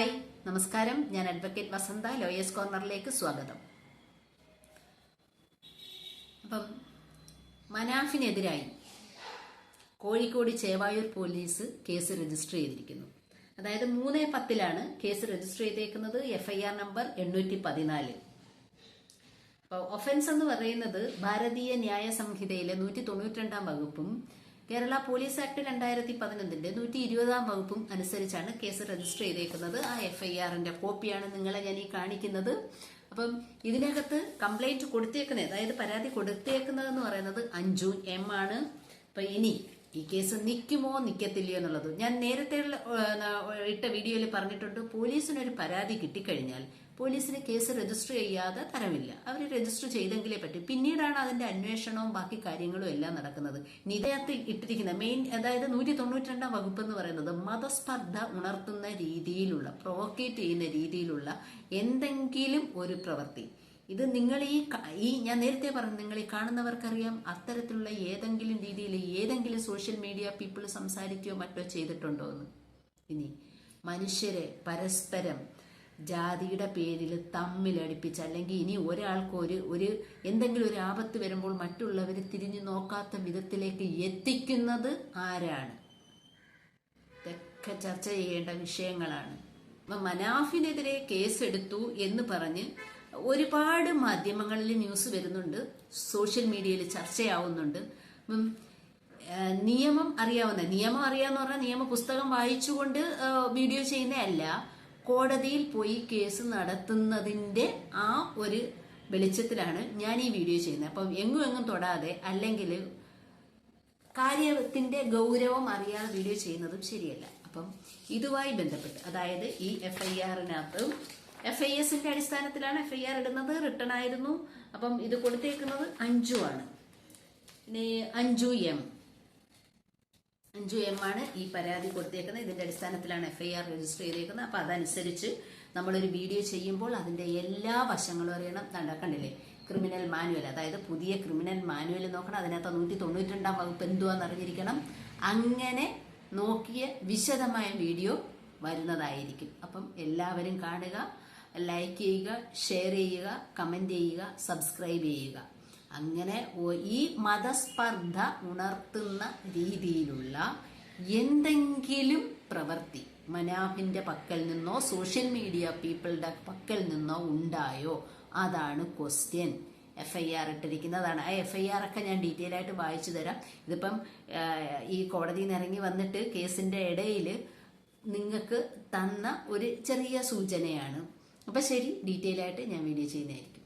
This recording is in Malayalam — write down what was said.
ഹായ്. നമസ്കാരം. ഞാൻ അഡ്വക്കേറ്റ് വസന്ത ലോയേഴ്സ് കോർണറിലേക്ക് സ്വാഗതം. അപ്പം മനാഫിനെതിരായി Kozhikode Chevayur police case register ചെയ്തിരിക്കുന്നു. അതായത് മൂന്ന് പത്തിലാണ് കേസ് രജിസ്റ്റർ ചെയ്തേക്കുന്നത്. എഫ്ഐആർ നമ്പർ എണ്ണൂറ്റി പതിനാല് ഒഫൻസ് എന്ന് പറയുന്നത് ഭാരതീയ ന്യായ സംഹിതയിലെ നൂറ്റി തൊണ്ണൂറ്റി രണ്ടാം വകുപ്പും കേരള പോലീസ് ആക്ട് രണ്ടായിരത്തി പതിനൊന്നിന്റെ നൂറ്റി ഇരുപതാം വകുപ്പും അനുസരിച്ചാണ് കേസ് രജിസ്റ്റർ ചെയ്തേക്കുന്നത്. ആ എഫ്ഐആറിന്റെ കോപ്പിയാണ് നിങ്ങളെ ഞാൻ ഈ കാണിക്കുന്നത്. അപ്പം ഇതിനകത്ത് കംപ്ലൈന്റ് കൊടുത്തേക്കുന്നത് അതായത് പരാതി കൊടുത്തേക്കുന്നതെന്ന് പറയുന്നത് അഞ്ജു എം ആണ്. അപ്പൊ ഇനി ഈ കേസ് നിൽക്കുമോ നിൽക്കത്തില്ലയോ എന്നുള്ളത്. ഞാൻ നേരത്തെ ഇട്ട വീഡിയോയിൽ പറഞ്ഞിട്ടുണ്ട് പോലീസിനൊരു പരാതി കിട്ടിക്കഴിഞ്ഞാൽ പോലീസിന് കേസ് രജിസ്റ്റർ ചെയ്യാതെ തരമില്ല. അവർ രജിസ്റ്റർ ചെയ്തെങ്കിലേ പറ്റും. പിന്നീടാണ് അതിന്റെ അന്വേഷണവും ബാക്കി കാര്യങ്ങളും എല്ലാം നടക്കുന്നത്. നിതയത്തിൽ ഇട്ടിരിക്കുന്ന മെയിൻ അതായത് നൂറ്റി തൊണ്ണൂറ്റിരണ്ടാം വകുപ്പ് എന്ന് പറയുന്നത് മതസ്പർദ്ധ ഉണർത്തുന്ന രീതിയിലുള്ള പ്രൊവോക്കേറ്റ് ചെയ്യുന്ന രീതിയിലുള്ള എന്തെങ്കിലും ഒരു പ്രവൃത്തി. ഇത് നിങ്ങൾ ഈ ഈ ഞാൻ നേരത്തെ പറഞ്ഞു നിങ്ങൾ ഈ കാണുന്നവർക്കറിയാം അത്തരത്തിലുള്ള ഏതെങ്കിലും രീതിയിൽ സോഷ്യൽ മീഡിയ പീപ്പിൾ സംസാരിക്കുകയോ മറ്റോ ചെയ്തിട്ടുണ്ടോ എന്ന്? ഇനി മനുഷ്യരെ പരസ്പരം ജാതിയുടെ പേരിൽ തമ്മിലടിപ്പിച്ച് അല്ലെങ്കിൽ ഇനി ഒരാൾക്ക് ഒരു ഒരു എന്തെങ്കിലും ഒരു ആപത്ത് വരുമ്പോൾ മറ്റുള്ളവർ തിരിഞ്ഞു നോക്കാത്ത വിധത്തിലേക്ക് എത്തിക്കുന്നത് ആരാണ്? ഇതൊക്കെ ചർച്ച ചെയ്യേണ്ട വിഷയങ്ങളാണ്. അപ്പം മനാഫിനെതിരെ കേസെടുത്തു എന്ന് പറഞ്ഞ് ഒരുപാട് മാധ്യമങ്ങളിൽ ന്യൂസ് വരുന്നുണ്ട്. സോഷ്യൽ മീഡിയയിൽ ചർച്ചയാവുന്നുണ്ട്. നിയമം അറിയാവുന്ന നിയമം അറിയാന്ന് പറഞ്ഞാൽ നിയമ പുസ്തകം വായിച്ചുകൊണ്ട് വീഡിയോ ചെയ്യുന്നതല്ല. കോടതിയിൽ പോയി കേസ് നടത്തുന്നതിന്റെ ആ ഒരു വെളിച്ചത്തിലാണ് ഞാൻ ഈ വീഡിയോ ചെയ്യുന്നത്. അപ്പം എങ്ങും എങ്ങും തൊടാതെ അല്ലെങ്കിൽ കാര്യത്തിന്റെ ഗൗരവം അറിയാതെ വീഡിയോ ചെയ്യുന്നതും ശരിയല്ല. അപ്പം ഇതുമായി ബന്ധപ്പെട്ട് അതായത് ഈ എഫ് ഐ ആറിനകത്ത് എഫ് ഐ എസിന്റെ അടിസ്ഥാനത്തിലാണ് എഫ് ഐ ആർ ഇടുന്നത് റിട്ടേൺ ആയിരുന്നു. അപ്പം ഇത് കൊടുത്തേക്കുന്നത് അഞ്ചു ആണ് പിന്നെ അഞ്ചു എം. അഞ്ചു എം ആണ് ഈ പരാതി കൊടുത്തേക്കുന്നത്. ഇതിന്റെ അടിസ്ഥാനത്തിലാണ് എഫ്ഐആർ രജിസ്റ്റർ ചെയ്തേക്കുന്നത്. അപ്പൊ അതനുസരിച്ച് നമ്മളൊരു വീഡിയോ ചെയ്യുമ്പോൾ അതിന്റെ എല്ലാ വശങ്ങളും അറിയണം. കണ്ടില്ലേ? ക്രിമിനൽ മാനുവൽ അതായത് പുതിയ ക്രിമിനൽ മാനുവൽ നോക്കണം. അതിനകത്ത് നൂറ്റി തൊണ്ണൂറ്റിരണ്ടാം വകുപ്പ് എന്തുവാന്ന് അറിഞ്ഞിരിക്കണം. അങ്ങനെ നോക്കിയ വിശദമായ വീഡിയോ വരുന്നതായിരിക്കും. അപ്പം എല്ലാവരും കാണുക ലൈക്ക് ചെയ്യുക ഷെയർ ചെയ്യുക കമന്റ് ചെയ്യുക സബ്സ്ക്രൈബ് ചെയ്യുക. അങ്ങനെ ഈ മതസ്പർദ്ധ ഉണർത്തുന്ന രീതിയിലുള്ള എന്തെങ്കിലും പ്രവൃത്തി മനാഫിന്റെ പക്കൽ നിന്നോ സോഷ്യൽ മീഡിയ പീപ്പിളുടെ പക്കൽ നിന്നോ ഉണ്ടായോ? അതാണ് ക്വസ്റ്റ്യൻ എഫ് ഐ ആർ ഇട്ടിരിക്കുന്നതാണ്. ആ എഫ് ഐ ആർ ഒക്കെ ഞാൻ ഡീറ്റെയിൽ ആയിട്ട് വായിച്ചു തരാം. ഇതിപ്പം ഈ കോടതിയിൽ നിന്ന് ഇറങ്ങി വന്നിട്ട് കേസിന്റെ ഇടയിൽ നിങ്ങൾക്ക് തന്ന ഒരു ചെറിയ സൂചനയാണ്. അപ്പൊ ശരി ഡീറ്റെയിൽ ആയിട്ട് ഞാൻ വീഡിയോ ചെയ്യുന്നതായിരിക്കും.